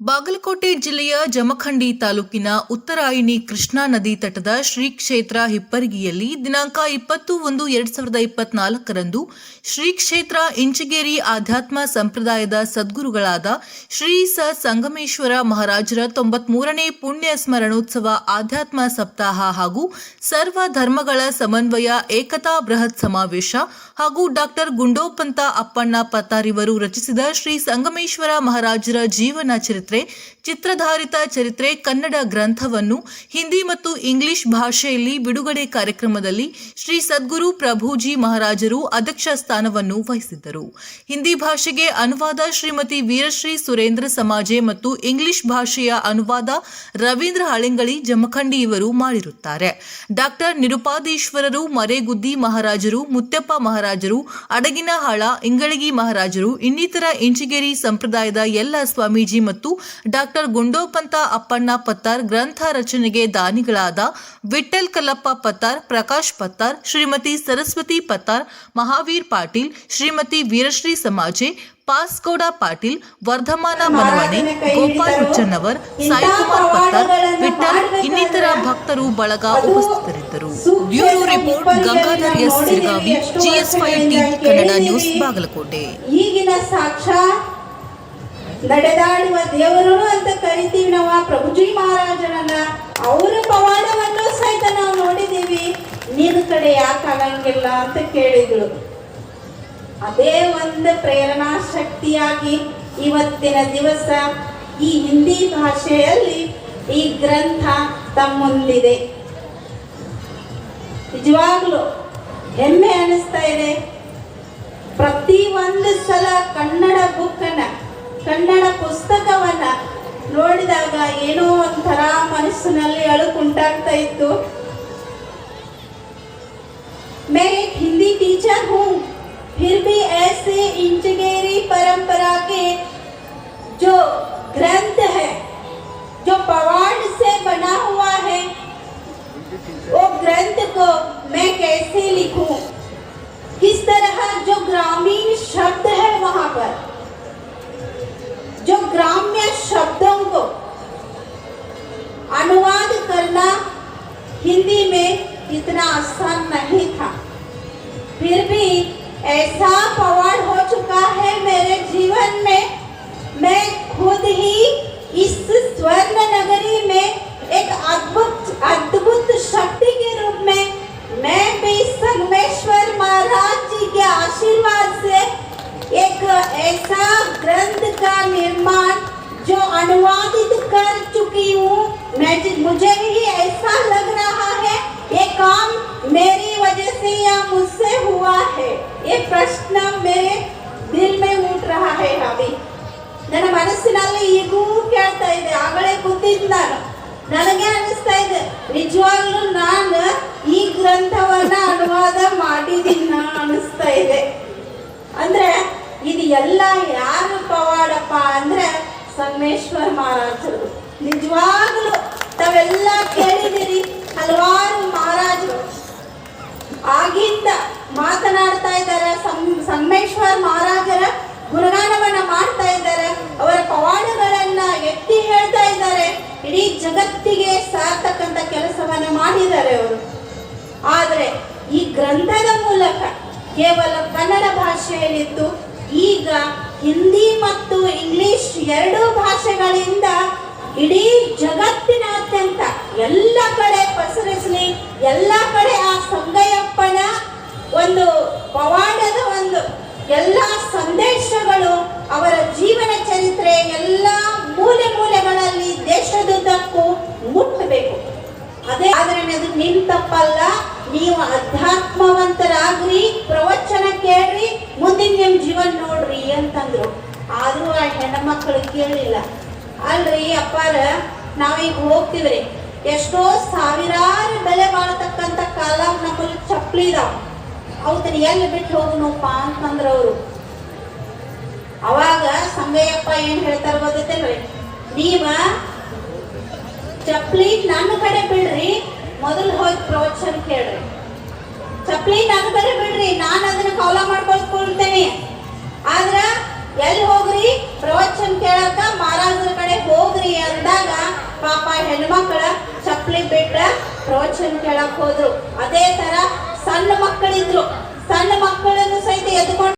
ಬಾಗಲಕೋಟೆ ಜಿಲ್ಲೆಯ ಜಮಖಂಡಿ ತಾಲೂಕಿನ ಉತ್ತರಾಯಿನಿ ಕೃಷ್ಣಾ ನದಿ ತಟದ ಶ್ರೀ ಕ್ಷೇತ್ರ ಹಿಪ್ಪರಗಿಯಲ್ಲಿ ದಿನಾಂಕ ಇಪ್ಪತ್ತು ಒಂದು ಎರಡ್ ಸಾವಿರದ ಇಪ್ಪತ್ನಾಲ್ಕರಂದು ಶ್ರೀ ಕ್ಷೇತ್ರ ಇಂಚಗೇರಿ ಆಧ್ಯಾತ್ಮ ಸಂಪ್ರದಾಯದ ಸದ್ಗುರುಗಳಾದ ಶ್ರೀ ಸ ಸಂಗಮೇಶ್ವರ ಮಹಾರಾಜರ ತೊಂಬತ್ಮೂರನೇ ಪುಣ್ಯ ಸ್ಮರಣೋತ್ಸವ ಆಧ್ಯಾತ್ಮ ಸಪ್ತಾಹ ಹಾಗೂ ಸರ್ವ ಧರ್ಮಗಳ ಸಮನ್ವಯ ಏಕತಾ ಬೃಹತ್ ಸಮಾವೇಶ ಹಾಗೂ ಡಾಕ್ಟರ್ ಗುಂಡೋಪಂತ ಅಪ್ಪಣ್ಣ ಪತ್ತಾರಿವರು ರಚಿಸಿದ ಶ್ರೀ ಸಂಗಮೇಶ್ವರ ಮಹಾರಾಜರ ಜೀವನ ಚರಿತ್ರೆ. ಚಿತ್ರಧಾರಿತ ಚರಿತ್ರೆ, ಕನ್ನಡ ಗ್ರಂಥವನ್ನು ಹಿಂದಿ ಮತ್ತು ಇಂಗ್ಲಿಷ್ ಭಾಷೆಯಲ್ಲಿ ಬಿಡುಗಡೆ ಕಾರ್ಯಕ್ರಮದಲ್ಲಿ ಶ್ರೀ ಸದ್ಗುರು ಪ್ರಭುಜಿ ಮಹಾರಾಜರು ಅಧ್ಯಕ್ಷ ಸ್ಥಾನವನ್ನು ವಹಿಸಿದ್ದರು. ಹಿಂದಿ ಭಾಷೆಗೆ ಅನುವಾದ ಶ್ರೀಮತಿ ವೀರಶ್ರೀ ಸುರೇಂದ್ರ ಸಮಾಜೆ ಮತ್ತು ಇಂಗ್ಲಿಷ್ ಭಾಷೆಯ ಅನುವಾದ ರವೀಂದ್ರ ಹಳಿಂಗಳಿ ಜಮಖಂಡಿ ಇವರು ಮಾಡಿರುತ್ತಾರೆ. ಡಾಕ್ಟರ್ ನಿರುಪಾದೀಶ್ವರರು, ಮರೇಗುದ್ದಿ ಮಹಾರಾಜರು, ಮುತ್ಯಪ್ಪ ಮಹಾರಾಜರು, ಅಡಗಿನಹಾಳ, ಇಂಗಳಗಿ ಮಹಾರಾಜರು, ಇನ್ನಿತರ ಇಂಚಿಗೇರಿ ಸಂಪ್ರದಾಯದ ಎಲ್ಲ ಸ್ವಾಮೀಜಿ ಮತ್ತು ಡಾಕ್ಟರ್ ಗುಂಡೋಪಂತ ಅಪ್ಪಣ್ಣ ಪತ್ತಾರ್ ಗ್ರಂಥ ರಚನೆಗೆ ದಾನಿಗಳಾದ ವಿಠಲ್ ಕಲ್ಲಪ್ಪ ಪತ್ತಾರ್ ಪ್ರಕಾಶ್ ಪತ್ತಾರ್ ಶ್ರೀಮತಿ ಸರಸ್ವತಿ ಪತ್ತಾರ್ ಮಹಾವೀರ್ ಪಾಟೀಲ್ ಶ್ರೀಮತಿ ವೀರಶ್ರೀ ಸಮಾಜೆ ಪಾಸ್ಗೌಡ ಪಾಟೀಲ್ ವರ್ಧಮಾನ ಮನವಾಣಿ ಗೋಪಾಲ್ ಹುಚ್ಚನ್ನವರ್ ಸಾಯಿಕುಮಾರ್ ಪತ್ತಾರ್ ವಿಠಲ್ ಇನ್ನಿತರ ಭಕ್ತರು ಬಳಗ ಉಪಸ್ಥಿತರಿದ್ದರು. Bureau report Gangadhar S Sirgavi GS five T Kannada news Bagalkote. ಈಗಿನ ಸಾಕ್ಷಾತ್ ನಡೆದಾಡುವ ದೇವರು ಅಂತ ಕರಿತೀವಿ ನಾವು. ಪ್ರಭುಜಿ ಮಹಾರಾಜರನ್ನ ಅವರ ಪವಾಡವನ್ನು ಸಹಿತ ನಾವು ನೋಡಿದ್ದೀವಿ. ನಿನ್ನ ಕಡೆ ಯಾಕೆ ಆಗಂಗಿಲ್ಲ ಅಂತ ಕೇಳಿದ್ರು. ಅದೇ ಒಂದು ಪ್ರೇರಣಾ ಶಕ್ತಿಯಾಗಿ ಇವತ್ತಿನ ದಿವಸ ಈ ಹಿಂದಿ ಭಾಷೆಯಲ್ಲಿ ಈ ಗ್ರಂಥ ತಮ್ಮೊಂದಿದೆ. ನಿಜವಾಗ್ಲೂ ಹೆಮ್ಮೆ ಅನಿಸ್ತಾ ಇದೆ. ಪ್ರತಿ ಒಂದು ಸಲ ನೋಡಿದಾಗ ಏನೋ ಒಂಥರ ಮನಸ್ಸಿನಲ್ಲಿ ಅಳುಕುಂಟಾಗ್ತಾ ಇತ್ತು मैं एक हिंदी टीचर हूँ फिर भी ऐसे इंचगेरी परंपरा के जो ग्रंथ है जो पवाड़ से बना हुआ है वो ग्रंथ को मैं कैसे लिखूं किस तरह जो ग्रामीण शब्द इतना आसान नहीं था। फिर भी ऐसा पवाड़ हो चुका है मेरे जीवन में। मैं खुद ही इस स्वर्ण नगरी में एक अद्भुत अद्भुत शक्ति के रूप में मैं भी संगमेश्वर महाराज जी के आशीर्वाद से एक ऐसा ग्रंथ का निर्माण जो अनुवादित कर चुकी हूँ, मैं मुझे ही ऐसा लग ಪ್ರಶ್ನ ಮೇಲೆ ದಿಲ್ ಮೇ ಊಟ ನನ್ನ ಮನಸ್ಸಿನಲ್ಲಿ ಈಗೂ ಕೇಳ್ತಾ ಇದೆ. ಆಗಲೇ ಕೂತಿದ್ದ ನಾನು. ನನಗೆ ಅನಿಸ್ತಾ ಇದೆ, ನಿಜವಾಗ್ಲೂ ನಾನು ಈ ಗ್ರಂಥವನ್ನ ಅನುವಾದ ಮಾಡಿದೀನ ಅನಿಸ್ತಾ ಇದೆ. ಅಂದ್ರೆ ಇದು ಎಲ್ಲ ಯಾರು ಪವಾಡಪ್ಪ ಅಂದ್ರೆ ಸಂಗಮೇಶ್ವರ ಮಹಾರಾಜರು. ನಿಜವಾಗ್ಲೂ ತಾವೆಲ್ಲ ಕೇಳಿದಿರಿ ಹಲವಾರು ಮಹಾರಾಜರು. ಆಗಿನ ಸಂಗಮೇಶ್ವರ ಮಹಾರಾಜರ ಗುಣಗಾನವನ್ನ ಮಾಡ್ತಾ ಇದ್ದಾರೆ. ಅವರ ಪವಾಡಗಳನ್ನ ಎತ್ತಿ ಹೇಳ್ತಾ ಇದ್ದಾರೆ. ಇಡೀ ಜಗತ್ತಿಗೆ ಸಾರ್ತಕ್ಕಂಥ ಕೆಲಸವನ್ನ ಮಾಡಿದ್ದಾರೆ ಅವರು. ಆದರೆ ಈ ಗ್ರಂಥದ ಮೂಲಕ ಕೇವಲ ಕನ್ನಡ ಭಾಷೆಯಲ್ಲಿದ್ದು ಈಗ ಹಿಂದಿ ಮತ್ತು ಇಂಗ್ಲಿಷ್ ಎರಡೂ ಭಾಷೆಗಳಿಂದ ಇಡೀ ಜಗತ್ತಿನಾದ್ಯಂತ ಎಲ್ಲ ಕಡೆ ಪಸರಿಸಲಿ, ಎಲ್ಲ ಕಡೆ ಆ ಸಂಗಯ್ಯಪ್ಪನ ಒಂದು ಪವಾಡದ ಎಲ್ಲ ಸಂದೇಶಗಳು ಅವರ ಜೀವನ ಚರಿತ್ರೆ, ಎಲ್ಲ ಮೂಲೆ ಮೂಲೆಗಳಲ್ಲಿ ದೇಶದುದ್ದಕ್ಕೂ ಮುಟ್ಟಬೇಕು. ಅದೇ ಆದ್ರೆ ಅದು ನಿಮ್ ತಪ್ಪಲ್ಲ, ನೀವು ಅಧ್ಯಾತ್ಮವಂತರಾಗ್ರಿ, ಪ್ರವಚನ ಕೇಳ್ರಿ, ಮುಂದಿನ ನಿಮ್ ಜೀವನ ನೋಡ್ರಿ ಅಂತಂದ್ರು. ಆದ್ರೂ ಆ ಹೆಣ್ಮಕ್ಳು ಕೇಳಲಿಲ್ಲ ಅಲ್ರಿ ಅಪ್ಪಾರ, ನಾವೀಗ ಹೋಗ್ತಿವ್ರಿ. ಎಷ್ಟೋ ಸಾವಿರಾರು ಬೆಲೆ ಬಾಳತಕ್ಕಂತ ಕಾಲ ನಮ್ಮಲ್ಲಿ ಚಪ್ಪಲಿ ಇದಾವ. ಅವತನ ಎಲ್ಲಿ ಬಿಟ್ಟು ಹೋಗುನಪ್ಪ ಅಂತಂದ್ರ ಅವರು. ಅವಾಗ ಸಂಗಯ್ಯಪ್ಪ ಏನ್ ಹೇಳ್ತಾರ ಗೊತ್ತೈತೇನ್ರಿ ನೀವ ಚಪ್ಲಿ ನನ್ನ ಕಡೆ ಬಿಡ್ರಿ, ಮೊದಲು ಹೋಗಿ ಪ್ರವಚನ ಕೇಳ್ರಿ. ಚಪ್ಲಿ ನನ್ನ ಕಡೆ ಬಿಡ್ರಿ, ನಾನು ಅದನ್ನ ಕೌಲ ಮಾಡ್ಕೊಳ್ತೇನೆ. ಆದ್ರ ಎಲ್ಲಿ ಹೋಗ್ರಿ? ಪ್ರವಚನ ಕೇಳಕ ಮಹಾರಾಜರ ಕಡೆ ಹೋಗ್ರಿ ಅಂದಾಗ ಪಾಪ ಹೆಣ್ಮಕ್ಳ ಚಪ್ಲಿ ಬಿಟ್ಟ ಪ್ರವಚನ ಕೇಳಕ್ ಹೋದ್ರು. ಅದೇ ತರ ಸಣ್ಣ ಮಕ್ಕಳಿದ್ರು. ಸಣ್ಣ ಮಕ್ಕಳನ್ನು ಸಹಿತ ಎದ್ಕೊಂಡು